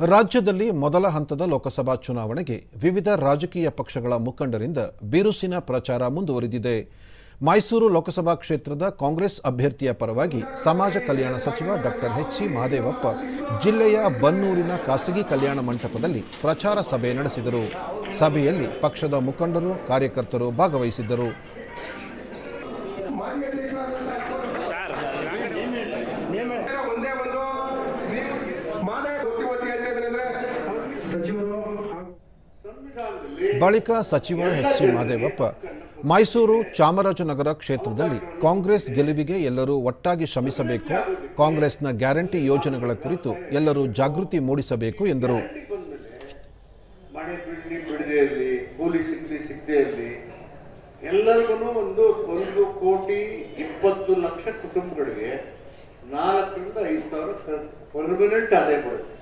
ರಾಜ್ಯದಲ್ಲಿ ಮೊದಲ ಹಂತದ ಲೋಕಸಭಾ ಚುನಾವಣೆಗೆ ವಿವಿಧ ರಾಜಕೀಯ ಪಕ್ಷಗಳ ಮುಖಂಡರಿಂದ ಬಿರುಸಿನ ಪ್ರಚಾರ ಮುಂದುವರಿದಿದೆ ಮೈಸೂರು ಲೋಕಸಭಾ ಕ್ಷೇತ್ರದ ಕಾಂಗ್ರೆಸ್ ಅಭ್ಯರ್ಥಿಯ ಪರವಾಗಿ ಸಮಾಜ ಕಲ್ಯಾಣ ಸಚಿವ ಡಾಕ್ಟರ್ ಎಚ್ ಸಿ ಮಹದೇವಪ್ಪ ಜಿಲ್ಲೆಯ ಬನ್ನೂರಿನ ಖಾಸಗಿ ಕಲ್ಯಾಣ ಮಂಟಪದಲ್ಲಿ ಪ್ರಚಾರ ಸಭೆ ನಡೆಸಿದರು ಸಭೆಯಲ್ಲಿ ಪಕ್ಷದ ಮುಖಂಡರು ಕಾರ್ಯಕರ್ತರು ಭಾಗವಹಿಸಿದ್ದರು ಬಳಿಕ ಸಚಿವ ಎಚ್ ಸಿ ಮಹದೇವಪ್ಪ ಮೈಸೂರು ಚಾಮರಾಜನಗರ ಕ್ಷೇತ್ರದಲ್ಲಿ ಕಾಂಗ್ರೆಸ್ ಗೆಲುವಿಗೆ ಎಲ್ಲರೂ ಒಟ್ಟಾಗಿ ಶ್ರಮಿಸಬೇಕು ಕಾಂಗ್ರೆಸ್ನ ಗ್ಯಾರಂಟಿ ಯೋಜನೆಗಳ ಕುರಿತು ಎಲ್ಲರೂ ಜಾಗೃತಿ ಮೂಡಿಸಬೇಕು ಎಂದರು. ಎಲ್ಲರಿಗೂ ಒಂದು ಒಂದು ಕೋಟಿ ಇಪ್ಪತ್ತು ಲಕ್ಷ ಕುಟುಂಬಗಳಿಗೆ ನಾಲ್ಕರಿಂದ ಐದು ಸಾವಿರ ಪರ್ಮನೆಂಟ್ ಆದಾಯ ಬರುತ್ತೆ.